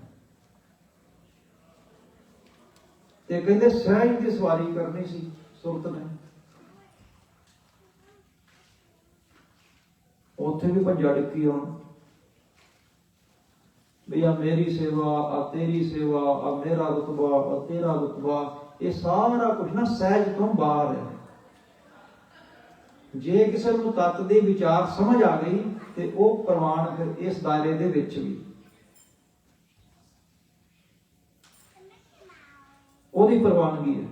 ਤੇ ਕਹਿੰਦੇ ਸਹਿਜ ਦੀ ਸਵਾਰੀ ਕਰਨੀ ਸੀ, ਸੁਰਤ ਨੇ। ਉੱਥੇ ਵੀ ਭੱਜਾ ਡਿੱਕੀ ਹੁਣ ਵੀ ਆ ਮੇਰੀ ਸੇਵਾ, ਆ ਤੇਰੀ ਸੇਵਾ, ਆ ਮੇਰਾ ਰਤਬਾ, ਆ ਤੇਰਾ ਰਤਬਾ, ਇਹ ਸਾਰਾ ਕੁਝ ਨਾ ਸਹਿਜ ਤੋਂ ਬਾਹਰ ਹੈ। ਜੇ ਕਿਸੇ ਨੂੰ ਤਤ ਦੇ ਵਿਚਾਰ ਸਮਝ ਆ ਗਈ ਤੇ ਉਹ ਪ੍ਰਮਾਣ ਫਿਰ ਇਸ ਦਾਇਰੇ ਦੇ ਵਿੱਚ ਵੀ। ਉਹਦੀ ਪ੍ਰਵਾਨਗੀ ਹੈ।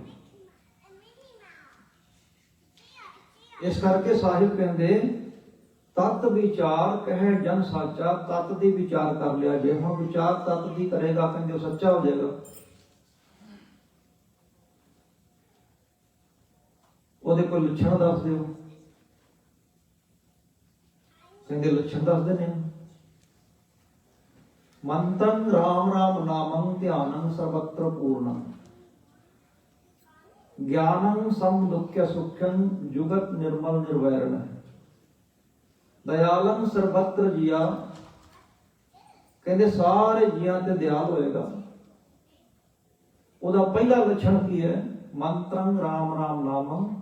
ਇਸ ਕਰਕੇ ਸਾਹਿਬ ਕਹਿੰਦੇ, ਤਤ ਵਿਚਾਰ ਕਹੇ ਜਨ ਸਾਚਾ, ਤਤ ਦੀ ਵਿਚਾਰ ਕਰ ਲਿਆ ਜੇ। ਹੁਣ ਵਿਚਾਰ ਤਤ ਦੀ ਕਰੇਗਾ, ਕਹਿੰਦੇ ਉਹ ਸੱਚਾ ਹੋ ਜਾਏਗਾ। ਉਹਦੇ ਕੋਈ ਲੱਛਣ ਦੱਸ ਦਿਓ। ਕਹਿੰਦੇ ਲੱਛਣ ਦੱਸਦੇ ਨੇ ਮੰਤਨ ਰਾਮ ਰਾਮ ਨਾਮੰ ਧਿਆਨੰ ਸਰਬਤਰ ਪੂਰਨੰ। ਗਿਆਨੰ ਸਮ ਦੁਖਯ ਸੁਖੰ ਜੁਗਤ ਨਿਰਮਲ ਨਿਰਵੈਰਣ ਦਇਆਲੰ ਸਰਬਤਰ ਜੀਆ। ਕਹਿੰਦੇ ਸਾਰੇ ਜੀਆਂ ਤੇ ਦਿਆਲ ਹੋਏਗਾ। ਉਹਦਾ ਪਹਿਲਾ ਲੱਛਣ ਕੀ ਹੈ? ਮੰਤਰੰ ਰਾਮ ਰਾਮ ਨਾਮੰ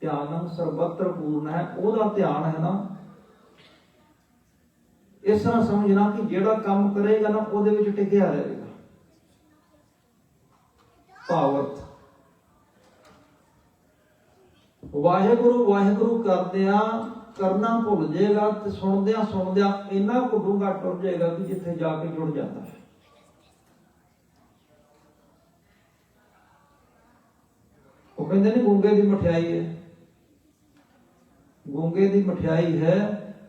ਧਿਆਨੰ ਸਰਬਤਰ ਪੂਰਨ ਹੈ। ਉਹਦਾ ਧਿਆਨ ਹੈ ਨਾ ਇਸ ਤਰ੍ਹਾਂ ਸਮਝਣਾ ਕਿ ਜਿਹੜਾ ਕੰਮ ਕਰੇਗਾ ਨਾ, ਉਹਦੇ ਵਿੱਚ ਟਿਕਿਆ ਰਹੇਗਾ। ਭਾਵਤ ਵਾਹਿਗੁਰੂ ਵਾਹਿਗੁਰੂ ਕਰਦਿਆਂ ਕਰਨਾ ਭੁੱਲ ਜਾਏਗਾ ਤੇ ਸੁਣਦਿਆਂ ਸੁਣਦਿਆਂ ਇੰਨਾ ਕੁ ਡੂੰਘਾ ਟੁਰ ਜਾਏਗਾ ਕਿ ਜਿੱਥੇ ਜਾ ਕੇ ਜੁੜ ਜਾਂਦਾ ਹੈ। ਉਹ ਕਹਿੰਦੇ ਨੇ ਗੁੰਗੇ ਦੀ ਮਠਿਆਈ ਹੈ। ਗੁੰਗੇ ਦੀ ਮਠਿਆਈ ਹੈ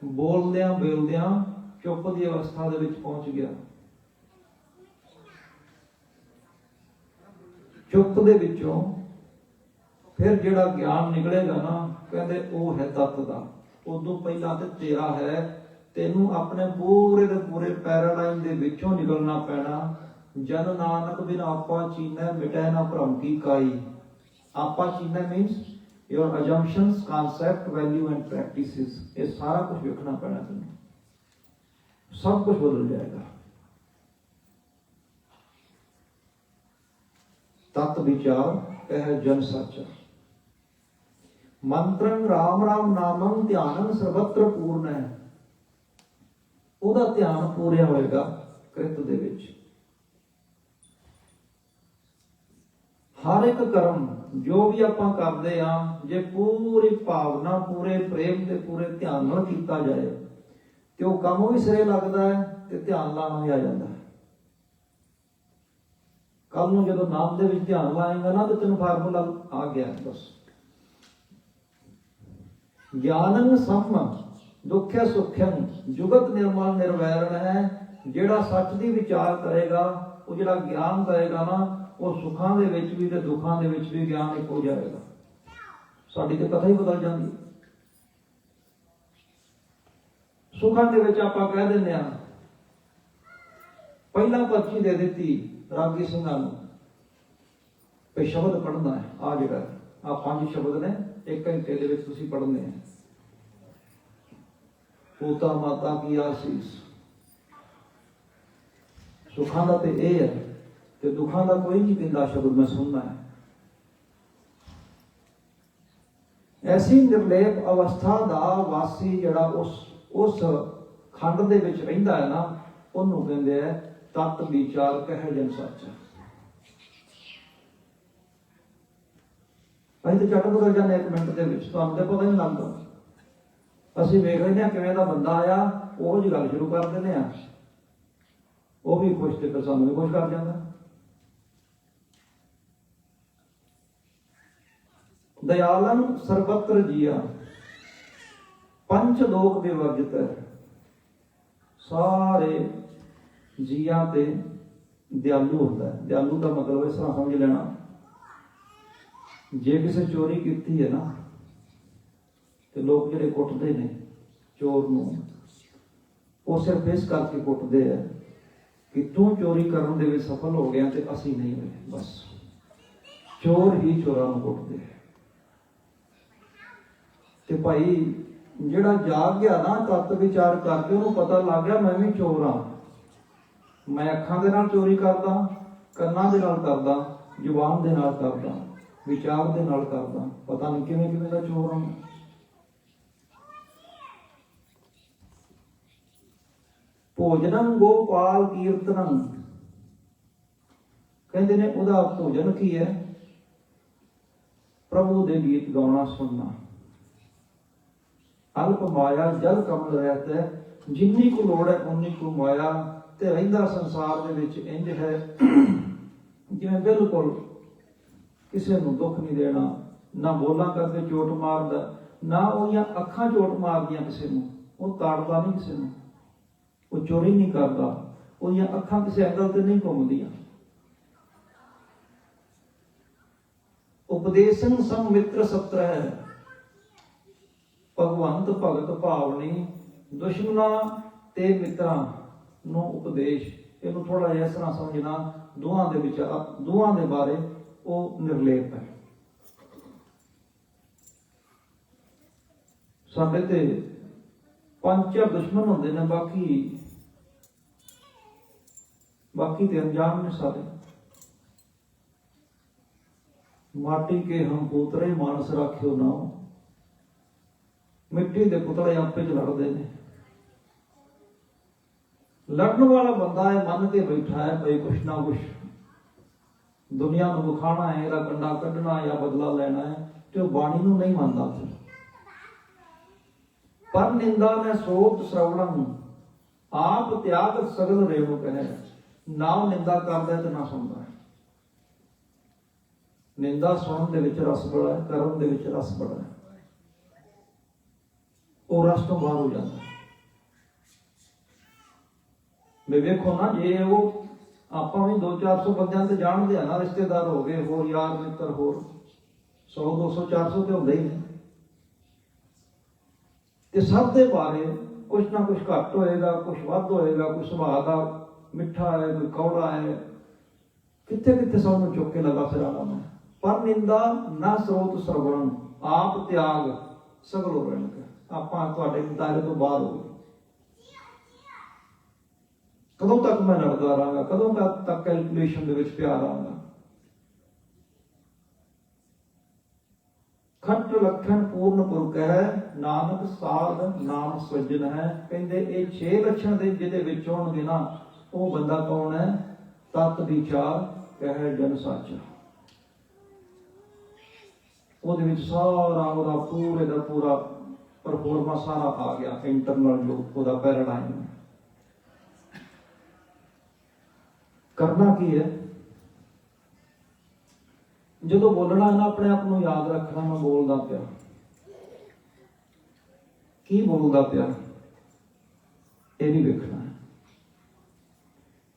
ਬੋਲਦਿਆਂ ਬੇਲਦਿਆਂ ਚੁੱਪ ਦੀ ਅਵਸਥਾ ਦੇ ਵਿੱਚ ਪਹੁੰਚ ਗਿਆ। ਚੁੱਪ ਦੇ ਵਿੱਚੋਂ ਫਿਰ ਜਿਹੜਾ ਗਿਆਨ ਨਿਕਲੇਗਾ ਨਾ, ਕਹਿੰਦੇ ਉਹ ਹੈ ਤਤ ਦਾ। ਉਦੋਂ ਪਹਿਲਾਂ ਤੇ ਤੇਰਾ ਹੈ, ਤੈਨੂੰ ਆਪਣੇ ਪੂਰੇ ਦੇ ਪੂਰੇ ਪੈਰਾਡਾਈਮ ਦੇ ਵਿੱਚੋਂ ਨਿਕਲਣਾ ਪੈਣਾ। ਜਨ ਨਾਨਕ ਬਿਨ ਆਪਾ ਚੀਨੈ, ਮਿਟੈ ਨਾ ਭ੍ਰਮ ਕੀ ਕਾਈ। ਆਪਾ ਚੀਨੈ means your assumptions, concept, value and practices ਇਹ ਸਾਰਾ ਕੁਝ ਵੇਖਣਾ ਪੈਣਾ ਤੈਨੂੰ। ਸਭ ਕੁਝ ਬਦਲ ਜਾਏਗਾ। ਤਤ ਵਿਚਾਰ, ਇਹ ਜਨ ਸਾਚਾ। ਮੰਤਰੰ ਰਾਮ ਰਾਮ ਨਾਮੰ ਧਿਆਨੰ ਸਰਬਤਰ ਪੂਰਨ ਹੈ। ਉਹਦਾ ਧਿਆਨ ਪੂਰਿਆ ਹੋਏਗਾ ਕ੍ਰਿਤ ਦੇ ਵਿੱਚ। ਹਰ ਇੱਕ ਕਰਮ, ਜੋ ਵੀ ਆਪਾਂ ਕਰਦੇ ਆ ਜੇ ਪੂਰੀ ਭਾਵਨਾ, ਪੂਰੇ ਪ੍ਰੇਮ ਤੇ ਪੂਰੇ ਧਿਆਨ ਨਾਲ ਕੀਤਾ ਜਾਏ ਤੇ ਉਹ ਕੰਮ ਵੀ ਸਿਰੇ ਲੱਗਦਾ ਹੈ ਤੇ ਧਿਆਨ ਲਾਣਾ ਵੀ ਆ ਜਾਂਦਾ ਹੈ। ਕੱਲ ਨੂੰ ਜਦੋਂ ਨਾਮ ਦੇ ਵਿੱਚ ਧਿਆਨ ਲਾਏਗਾ ਨਾ ਤੇ ਤੈਨੂੰ ਫਾਰਮੂਲਾ ਆ ਗਿਆ ਬਸ। ਗਿਆਨੰ ਸਮ ਦੁੱਖਿਆ ਸੁਖਿਅੰ, ਜੁਗਤ ਨਿਰਮਲ ਨਿਰਵੈਰਣ ਹੈ। ਜਿਹੜਾ ਸੱਚ ਦੀ ਵਿਚਾਰ ਕਰੇਗਾ, ਉਹ ਜਿਹੜਾ ਗਿਆਨ ਕਰੇਗਾ ਨਾ, ਉਹ ਸੁੱਖਾਂ ਦੇ ਵਿੱਚ ਵੀ ਤੇ ਦੁੱਖਾਂ ਦੇ ਵਿੱਚ ਵੀ ਗਿਆਨ ਇੱਕ ਹੋ ਜਾਏਗਾ ਸਾਡੀ ਤੇ ਕਥਾ ਹੀ ਬਦਲ ਜਾਂਦੀ ਹੈ। ਸੁੱਖਾਂ ਦੇ ਵਿੱਚ ਆਪਾਂ ਕਹਿ ਦਿੰਦੇ ਆ ਪਹਿਲਾਂ ਪਰਚੀ ਦੇ ਦਿੱਤੀ ਰਾਗੀ ਸਿੰਘਾਂ ਨੂੰ ਤੇ ਸ਼ਬਦ ਪੜ੍ਹਨਾ ਹੈ ਆ ਜਿਹੜਾ ਆ ਪੰਜ ਸ਼ਬਦ ਨੇ, ਇੱਕ ਘੰਟੇ ਦੇ ਵਿੱਚ ਤੁਸੀਂ ਪੜ੍ਹਨੇ ਆ ਪੋਤਾ ਮਾਤਾ ਕੀ ਆਸੀਸ। ਸੁੱਖਾਂ ਦਾ ਤੇ ਇਹ ਹੈ ਤੇ ਦੁੱਖਾਂ ਦਾ ਕੋਈ ਨਹੀਂ ਕਹਿੰਦਾ ਸ਼ਬਦ, ਮੈਂ ਸੁਣਨਾ ਹੈ। ਐਸੀ ਨਿਰਲੇਪ ਅਵਸਥਾ ਦਾ ਵਾਸੀ ਜਿਹੜਾ ਉਸ ਉਸ ਖੰਡ ਦੇ ਵਿੱਚ ਰਹਿੰਦਾ ਹੈ ਨਾ, ਉਹਨੂੰ ਕਹਿੰਦੇ ਆ ਤਤ ਵਿਚਾਰ ਕਹਿ ਜਨ ਸੱਚ। ਅਸੀਂ ਤੇ ਚੱਟ ਬਦਲ ਜਾਂਦੇ ਹਾਂ ਇੱਕ ਮਿੰਟ ਦੇ ਵਿੱਚ, ਤੁਹਾਨੂੰ ਤੇ ਪਤਾ ਨਹੀਂ ਲੱਗਦਾ। ਅਸੀਂ ਵੇਖ ਰਹੇ ਹਾਂ ਕਿਵੇਂ ਦਾ ਬੰਦਾ ਆਇਆ, ਉਹ ਜੀ ਗੱਲ ਸ਼ੁਰੂ ਕਰ ਦਿੰਦੇ ਆ ਉਹ ਵੀ ਖੁਸ਼ ਤੇ ਫਿਰ ਸਾਨੂੰ ਵੀ ਖੁਸ਼ ਕਰ ਜਾਂਦਾ। ਦਇਆਲਨ ਸਰਬਤਰ ਜੀਆ। ਪੰਚ ਲੋਕ ਦੇ ਵਿਵਰਜਿਤ ਹੈ। ਸਾਰੇ ਜੀਆਂ ਤੇ ਦਿਆਲੂ ਹੁੰਦਾ ਹੈ। ਦਿਆਲੂ ਦਾ ਮਤਲਬ ਇਸ ਤਰ੍ਹਾਂ ਸਮਝ ਲੈਣਾ। ਜੇ ਕਿਸੇ ਚੋਰੀ ਕੀਤੀ ਹੈ ਨਾ, ਤੇ ਲੋਕ ਜਿਹੜੇ ਕੁੱਟਦੇ ਨੇ ਚੋਰ ਨੂੰ, ਉਹ ਸਿਰਫ ਇਸ ਕਰਕੇ ਕੁੱਟਦੇ ਆ ਕਿ ਤੂੰ ਚੋਰੀ ਕਰਨ ਦੇ ਵਿੱਚ ਸਫਲ ਹੋ ਗਿਆ ਤੇ ਅਸੀਂ ਨਹੀਂ ਹੋਏ, ਬਸ। ਚੋਰ ਹੀ ਚੋਰਾਂ ਨੂੰ ਕੁੱਟਦੇ ਆ। ਤੇ ਭਾਈ ਜਿਹੜਾ ਜਾਗ ਗਿਆ ਨਾ, ਤਤ ਵਿਚਾਰ ਕਰਕੇ ਉਹਨੂੰ ਪਤਾ ਲੱਗ ਗਿਆ, ਮੈਂ ਵੀ ਚੋਰ ਆ ਮੈਂ ਅੱਖਾਂ ਦੇ ਨਾਲ ਚੋਰੀ ਕਰਦਾ, ਕੰਨਾਂ ਦੇ ਨਾਲ ਕਰਦਾ, ਜ਼ੁਬਾਨ ਦੇ ਨਾਲ ਕਰਦਾ, ਵਿਚਾਰ ਦੇ ਨਾਲ ਕਰਦਾ। ਪਤਾ ਨਹੀਂ ਕਿਵੇਂ ਕਿਵੇਂ ਦਾ ਚੋਰ ਹਾਂ ਭੋਜਨੰ ਗੋਪਾਲ ਕੀਰਤਨੰ। ਕਹਿੰਦੇ ਨੇ ਉਹਦਾ ਭੋਜਨ ਕੀ ਹੈ? ਪ੍ਰਭੂ ਦੇ ਗੀਤ ਗਾਉਣਾ, ਸੁਣਨਾ। ਅਲਪ ਮਾਇਆ ਜਲ ਕਮਲ ਰਹਿਤ ਹੈ ਜਿੰਨੀ ਕੁ ਲੋੜ ਹੈ ਉਨੀ ਕੁ ਮਾਇਆ ਤੇ ਰਹਿੰਦਾ ਸੰਸਾਰ ਦੇ ਵਿੱਚ ਇੰਜ ਹੈ। ਜਿਵੇਂ ਬਿਲਕੁਲ ਕਿਸੇ ਨੂੰ ਦੁੱਖ ਨਹੀਂ ਦੇਣਾ, ਨਾ ਬੋਲਾਂ ਕਰਕੇ ਚੋਟ ਮਾਰਦਾ, ਨਾ ਉਹਦੀਆਂ ਅੱਖਾਂ ਚੋਟ ਮਾਰਦੀਆਂ ਕਿਸੇ ਨੂੰ। ਉਹ ਤਾੜਦਾ ਨਹੀਂ ਕਿਸੇ ਨੂੰ। ਉਹ ਚੋਰੀ ਨਹੀਂ ਕਰਦਾ। ਉਹਦੀਆਂ ਅੱਖਾਂ ਕਿਸੇ ਅੰਗਲ ਤੇ ਨਹੀਂ ਘੁੰਮਦੀਆਂ। ਉਪਦੇਸ਼ਨ ਸੰ ਮਿੱਤਰ ਸਤਰ ਹੈ ਭਗਵੰਤ ਭਗਤ ਭਾਵਨੀ ਦੁਸ਼ਮਣਾ ਤੇ ਮਿੱਤਰਾਂ ਨੂੰ ਉਪਦੇਸ਼, ਇਹਨੂੰ ਥੋੜਾ ਜਿਹਾ ਇਸ ਤਰ੍ਹਾਂ ਸਮਝਣਾ, ਦੋਹਾਂ ਦੇ ਵਿੱਚ ਦੋਹਾਂ ਦੇ ਬਾਰੇ ਉਹ ਨਿਰਲੇਪ ਹੈ। ਸਾਡੇ ਤੇ ਪੰਜ ਚਾਰ ਦੁਸ਼ਮਣ ਹੁੰਦੇ ਨੇ, ਬਾਕੀ ਬਾਕੀ ਤੇ ਅਣਜਾਣ ਨੇ ਸਾਰੇ। ਮਾਟੀ ਕੇ ਹਮ ਪੂਤਰੇ, ਮਾਨਸ ਰੱਖਿਓ ਨਾ ਮਿੱਟੀ ਦੇ ਪੁਤਲੇ ਆਪੇ ਚ ਲੜਦੇ ਨੇ। ਲੜਨ ਵਾਲਾ ਬੰਦਾ ਹੈ ਮੰਨ ਕੇ ਬੈਠਾ ਹੈ ਭਈ ਕੁਛ ਨਾ ਕੁਛ। ਦੁਨੀਆ ਨੂੰ ਵਿਖਾਣਾ ਹੈ, ਇਹਦਾ ਕੰਡਾ ਕੱਢਣਾ ਜਾਂ ਬਦਲਾ ਲੈਣਾ ਹੈ, ਤੇ ਉਹ ਬਾਣੀ ਨੂੰ ਨਹੀਂ ਮੰਨਦਾ ਫਿਰ। ਪਰ ਨਿੰਦਾ ਮੈਂ ਸੋਤ ਸ਼ਰਵਣੰ ਆਪ ਤਿਆਗ ਸਗਲ ਰੇਵ ਕਹੇ ਨਾ ਉਹ ਨਿੰਦਾ ਕਰਦਾ ਤੇ ਨਾ ਸੁਣਦਾ। ਨਿੰਦਾ ਸੁਣਨ ਦੇ ਵਿੱਚ ਰਸ ਬੜਾ ਹੈ, ਕਰਨ ਦੇ ਵਿੱਚ ਰਸ ਬੜਾ ਹੈ। ਉਹ ਰਸ ਤੋਂ ਬਾਹਰ ਹੋ ਜਾਂਦਾ। ਹੈ ਵੀ ਵੇਖੋ ਨਾ, ਜੇ ਉਹ ਆਪਾਂ ਵੀ 2-400 ਬੰਦਿਆਂ ਤੇ ਜਾਣਦੇ ਆ ਨਾ, ਰਿਸ਼ਤੇਦਾਰ ਹੋ ਗਏ ਹੋਰ, ਯਾਰ ਮਿੱਤਰ ਹੋਰ 100 200 400 ਤੇ ਹੁੰਦੇ ਹੀ ਨੇ ਤੇ ਸਭ ਦੇ ਬਾਰੇ ਕੁਛ ਨਾ ਕੁਛ ਘੱਟ ਹੋਏਗਾ, ਕੁਛ ਵੱਧ ਹੋਏਗਾ ਕੁਛ ਸੁਭਾਅ ਦਾ ਮਿੱਠਾ ਹੈ, ਕੋਈ ਕੌੜਾ ਹੈ ਕਿੱਥੇ ਕਿੱਥੇ ਸਭ ਨੂੰ ਚੁੱਕ ਕੇ ਲਗਾ ਫਿਰਾਂਗਾ ਮੈਂ ਪਰ ਨਿੰਦਾ ਨਾ ਸਰੋਤ ਸਰਵਣ, ਆਪ ਤਿਆਗ ਸਗਲੋ ਰਹਿਣ ਆਪਾਂ ਤੁਹਾਡੇ ਦਾਇਰੇ ਤੋਂ ਬਾਹਰ ਹੋ ਗਏ। ਕਦੋਂ ਤੱਕ ਮੈਂ ਲੜਦਾ ਰਹਾਂਗਾ? ਕਦੋਂ ਤੱਕ ਕੈਲਕੂਲੇਸ਼ਨ ਦੇ ਵਿੱਚ ਪਿਆ ਰਹਾਂਗਾ? ਖੱਟ ਲਖਣ ਪੂਰਨ ਪੁਰਖ ਹੈ, ਨਾਨਕ ਸਾਧ ਨਾਮ ਸਵਜਨ ਹੈ। ਕਹਿੰਦੇ ਇਹ 6 ਲੱਛਣ ਦੇ ਜਿਹਦੇ ਵਿੱਚ ਹੋਣਗੇ ਨਾ, ਉਹ ਬੰਦਾ ਕੌਣ ਹੈ? ਤਤ ਵਿਚਾਰ ਕਹਿ ਜਨ ਸਾਚਾ। ਉਹਦੇ ਵਿੱਚ ਸਾਰਾ ਉਹਦਾ ਪੂਰੇ ਦਾ ਪੂਰਾ ਪਰ ਹੋਰ ਪਰਫਾਰਮੈਂਸ ਸਾਰਾ ਆ ਗਿਆ ਇੰਟਰਨਲ ਜੋ ਉਹਦਾ ਪੈਰਾਡਾਈਮ ਕਰਨਾ ਕੀ ਹੈ? ਜਦੋਂ ਬੋਲਣਾ ਹੈ ਨਾ, ਆਪਣੇ ਆਪ ਨੂੰ ਯਾਦ ਰੱਖਣਾ, ਮੈਂ ਬੋਲਦਾ ਪਿਆ। ਕੀ ਬੋਲਦਾ ਪਿਆ? ਇਹ ਵੀ ਵੇਖਣਾ ਹੈ।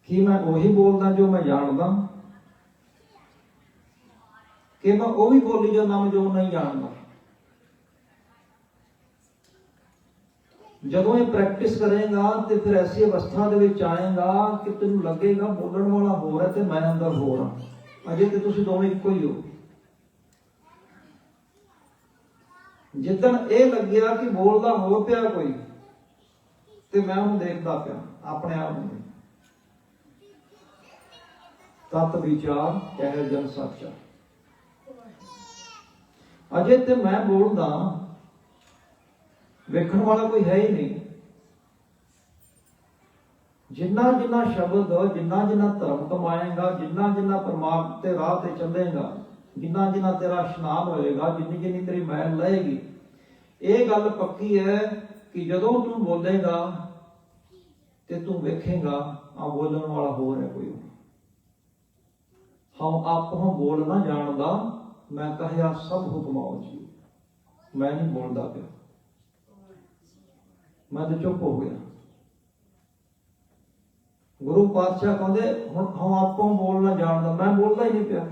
ਕੀ ਮੈਂ ਉਹੀ ਬੋਲਦਾ ਜੋ ਮੈਂ ਜਾਣਦਾ? ਕਿ ਮੈਂ ਉਹ ਵੀ ਬੋਲੀ ਜਾਂਦਾ ਮੈਂ ਜੋ ਨਹੀਂ ਜਾਣਦਾ? ਜਦੋਂ ਇਹ ਪ੍ਰੈਕਟਿਸ ਕਰੇਗਾ ਤੇ ਫਿਰ ਐਸੀ ਅਵਸਥਾ ਦੇ ਵਿੱਚ ਆਏਗਾ ਕਿ ਤੈਨੂੰ ਲੱਗੇਗਾ ਬੋਲਣ ਵਾਲਾ ਹੋਰ ਹੈ ਤੇ ਮੈਂ ਅੰਦਰ ਹੋਰ ਹਾਂ। ਅਜੇ ਤੇ ਤੁਸੀਂ ਦੋਵੇਂ ਇੱਕੋ ਹੀ ਹੋ। ਜਿੱਦਣ ਇਹ ਲੱਗਿਆ ਕਿ ਬੋਲਦਾ ਹੋਰ ਪਿਆ ਕੋਈ, ਤੇ ਮੈਂ ਉਹਨੂੰ ਦੇਖਦਾ ਪਿਆ, ਆਪਣੇ ਆਪ ਨੂੰ ਤਤ ਵਿਚਾਰ ਕਹਿ ਜਨ ਸੱਚਾ। ਅਜੇ ਤੇ ਮੈਂ ਬੋਲਦਾ ਵੇਖਣ ਵਾਲਾ ਕੋਈ ਹੈ ਹੀ ਨਹੀਂ। ਜਿੰਨਾ ਜਿੰਨਾ ਸ਼ਬਦ, ਜਿੰਨਾ ਜਿੰਨਾ ਧਰਮ ਕਮਾਏਗਾ, ਜਿੰਨਾ ਜਿੰਨਾ ਪਰਮਾਤਮਾ ਤੇ ਰਾਹ ਤੇ ਚੱਲੇਗਾ, ਜਿੰਨਾ ਜਿੰਨਾ ਤੇਰਾ ਇਸ਼ਨਾਨ ਹੋਏਗਾ, ਜਿੰਨੀ ਜਿੰਨੀ ਤੇਰੀ ਮੈਲ ਲਏਗੀ। ਇਹ ਗੱਲ ਪੱਕੀ ਹੈ ਕਿ ਜਦੋਂ ਤੂੰ ਬੋਲੇਗਾ ਤੇ ਤੂੰ ਵੇਖੇਗਾ ਆ ਬੋਲਣ ਵਾਲਾ ਹੋਰ ਹੈ ਕੋਈ। ਹਮ ਆਪੋਂ ਬੋਲ ਨਾ ਜਾਣਦਾ, ਮੈਂ ਕਹਿਆ ਸਭ ਹੁਕਮਾਓ ਜੀ। ਮੈਂ ਨਹੀਂ ਬੋਲਦਾ ਪਿਆ। ਮੈਂ ਤਾਂ ਚੁੱਪ ਹੋ ਗਿਆ। ਗੁਰੂ ਪਾਤਸ਼ਾਹ ਕਹਿੰਦੇ, ਹੁਣ ਹਮ ਆਪੋਂ ਬੋਲਣਾ ਜਾਣਦਾ ਮੈਂ ਬੋਲਦਾ ਹੀ ਨਹੀਂ ਪਿਆ।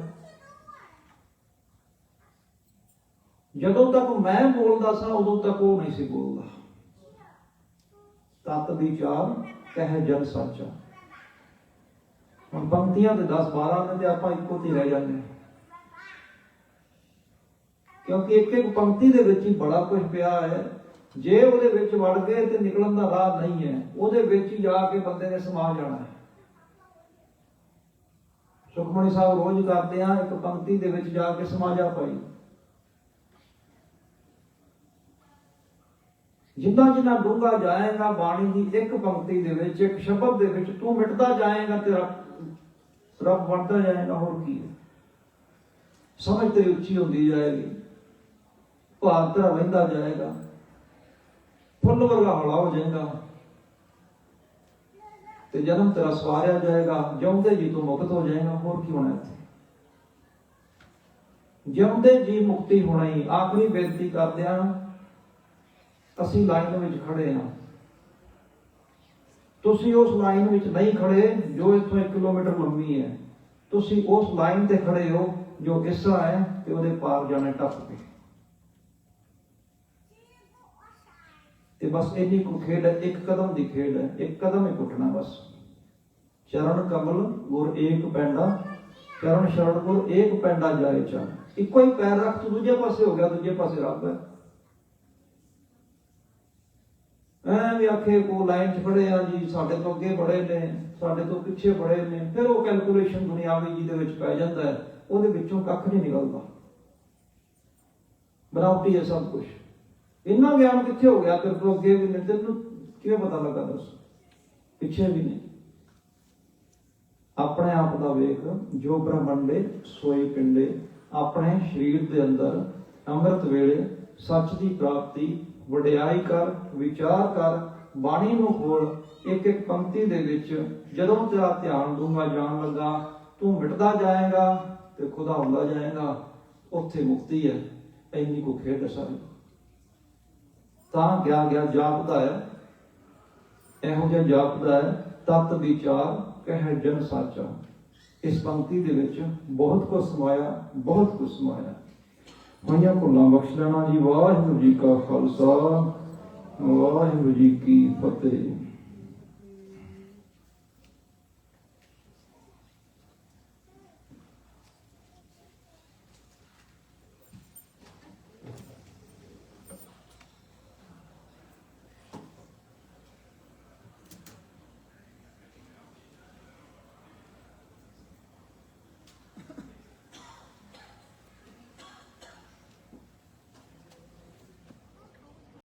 ਜਦੋਂ ਤੱਕ ਮੈਂ ਬੋਲਦਾ ਸਾਂ, ਉਦੋਂ ਤੱਕ ਉਹ ਨਹੀਂ ਸੀ ਬੋਲਦਾ। ਤਤ ਵਿਚਾਰ ਕਹਿ ਜਨ ਸੱਚਾ। ਹੁਣ ਪੰਕਤੀਆਂ ਤੇ 10 12 ਨੇ ਤੇ ਆਪਾਂ ਇੱਕੋ ਤੇ ਰਹਿ ਜਾਂਦੇ ਹਾਂ। ਕਿਉਂਕਿ ਇੱਕ ਇੱਕ ਪੰਕਤੀ ਦੇ ਵਿੱਚ ਹੀ ਬੜਾ ਕੁਝ ਪਿਆ ਹੈ। ਜੇ ਉਹਦੇ ਵਿੱਚ ਵੜ ਗਏ ਤੇ ਨਿਕਲਣ ਦਾ ਰਾਹ ਨਹੀਂ ਹੈ, ਉਹਦੇ ਵਿੱਚ ਹੀ ਜਾ ਕੇ ਬੰਦੇ ਨੇ ਸਮਾ ਜਾਣਾ ਹੈ। ਸੁਖਮਣੀ ਸਾਹਿਬ ਰੋਜ਼ ਕਰਦੇ ਆ, ਇੱਕ ਪੰਕਤੀ ਦੇ ਵਿੱਚ ਜਾ ਕੇ ਸਮਾ ਜਾ ਪਾਈ ਜਿੰਨਾ ਜਿੰਨਾ ਡੂੰਘਾ ਜਾਏਗਾ ਬਾਣੀ ਦੀ ਇੱਕ ਪੰਕਤੀ ਦੇ ਵਿੱਚ, ਇੱਕ ਸ਼ਬਦ ਦੇ ਵਿੱਚ, ਤੂੰ ਮਿਟਦਾ ਜਾਏਗਾ ਤੇ ਰੱਬ ਰੱਬ ਵੱਧਦਾ ਜਾਏਗਾ, ਹੋਰ ਕੀ ਹੈ? ਸਮਝ ਤੇਰੀ ਉੱਚੀ ਹੁੰਦੀ ਜਾਏਗੀ, ਭਾਰ ਤੇਰਾ ਵਹਿੰਦਾ ਜਾਏਗਾ। ਫੁੱਲ ਵਰਗਾ ਹੌਲਾ ਹੋ ਜਾਏਗਾ। ਤੇ ਜਨਮ ਤੇਰਾ ਸਵਾਰਿਆ ਜਾਏਗਾ। ਜਿਉਂਦੇ ਜੀ ਤੂੰ ਮੁਕਤ ਹੋ ਜਾਏਗਾ। ਹੋਰ ਕੀ ਹੋਣਾ ਇੱਥੇ? ਜਿਉਂਦੇ ਜੀ ਮੁਕਤੀ ਹੋਣਾ ਹੀ। ਆਖਰੀ ਬੇਨਤੀ ਕਰਦੇ ਹਾਂ, ਅਸੀਂ ਲਾਈਨ ਵਿੱਚ ਖੜੇ ਹਾਂ। ਤੁਸੀਂ ਉਸ ਲਾਈਨ ਵਿੱਚ ਨਹੀਂ ਖੜੇ, ਜੋ ਇੱਥੋਂ 1 ਕਿਲੋਮੀਟਰ ਲੰਮੀ ਹੈ। ਤੁਸੀਂ ਉਸ ਲਾਈਨ ਤੇ ਖੜੇ ਹੋ, ਜੋ ਇਸ ਹੈ ਤੇ ਉਹਦੇ ਪਾਰ ਜਾਣਾ ਟੱਪ ਕੇ ਤੇ ਬਸ ਇੰਨੀ ਕੁ ਖੇਡ ਹੈ, ਇੱਕ ਕਦਮ ਦੀ ਖੇਡ ਹੈ, ਇੱਕ ਕਦਮ ਹੀ ਪੁੱਟਣਾ ਬਸ। ਚਰਨ ਕਮਲ ਗੁਰ ਏਕ ਪੈਂਡਾ, ਚਰਨ ਸ਼ਰਨ ਗੁਰ ਏਕ ਪੈਂਡਾ ਜਾਏ ਚਾ ਇੱਕੋ ਹੀ ਪੈਰ ਰੱਖ, ਤੂੰ ਦੂਜੇ ਪਾਸੇ ਹੋ ਗਿਆ, ਦੂਜੇ ਪਾਸੇ ਰੱਬ ਹੈ। ਐ ਵੀ ਆਖੇ ਕੋ ਲਾਈਨ 'ਚ ਫੜੇ ਆ ਜੀ, ਸਾਡੇ ਤੋਂ ਅੱਗੇ ਬੜੇ ਨੇ, ਸਾਡੇ ਤੋਂ ਪਿੱਛੇ ਬੜੇ ਨੇ, ਫਿਰ ਉਹ ਕੈਲਕੂਲੇਸ਼ਨ ਦੁਨਿਆਵੀ ਜੀ ਦੇ ਵਿੱਚ ਪੈ ਜਾਂਦਾ ਹੈ, ਉਹਦੇ ਵਿੱਚੋਂ ਕੱਖ ਨਹੀਂ ਨਿਕਲਦਾ। ਬਣਾਉਟੀ ਹੈ ਸਭ ਕੁਝ ਇੰਨਾ ਗਿਆਨ ਕਿੱਥੇ ਹੋ ਗਿਆ ਤੇਰੇ ਤੋਂ ਅੱਗੇ ਵੀ ਨਹੀਂ, ਤੈਨੂੰ ਕਿਵੇਂ ਪਤਾ ਲੱਗਾ ਦੱਸ? ਪਿੱਛੇ ਵੀ ਨਹੀਂ। ਆਪਣੇ ਆਪ ਦਾ ਵੇਖ, ਜੋ ਬ੍ਰਹਮੰਡੇ, ਸੋਈ ਪਿੰਡੇ, ਆਪਣੇ ਸਰੀਰ ਦੇ ਅੰਦਰ ਅੰਮ੍ਰਿਤ ਵੇਲੇ ਸੱਚ ਦੀ ਪ੍ਰਾਪਤੀ, ਵਡਿਆਈ ਕਰ, ਵਿਚਾਰ ਕਰ, ਬਾਣੀ ਨੂੰ ਖੋਲ ਇੱਕ ਇੱਕ ਪੰਕਤੀ ਦੇ ਵਿੱਚ ਜਦੋਂ ਤੇਰਾ ਧਿਆਨ ਦੂੰਗਾ ਜਾਣ ਲੱਗਾ, ਤੂੰ ਮਿਟਦਾ ਜਾਏਗਾ ਤੇ ਖੁਦਾ ਹੁੰਦਾ ਜਾਏਗਾ, ਉੱਥੇ ਮੁਕਤੀ ਹੈ। ਇੰਨੀ ਕੋ ਖੇਡ ਸਾਰੀ। ਤਾਂ ਗਿਆ ਗਿਆ ਜਾਪਦਾ ਹੈ। ਇਹੋ ਜਿਹਾ ਜਾਪਦਾ ਹੈ, ਤਤ ਵਿਚਾਰ ਕਹਿ ਜਨ ਸਾਚਾ। ਇਸ ਪੰਕਤੀ ਦੇ ਵਿੱਚ ਬਹੁਤ ਕੁਝ ਸਮਾਇਆ, ਬਹੁਤ ਕੁਝ ਸਮਾਇਆ। ਹੋਈਆਂ ਭੁੱਲਾਂ ਬਖਸ਼ ਲੈਣਾ ਜੀ, ਵਾਹਿਗੁਰੂ ਜੀ ਕਾ ਖਾਲਸਾ, ਵਾਹਿਗੁਰੂ ਜੀ ਕੀ ਫਤਿਹ।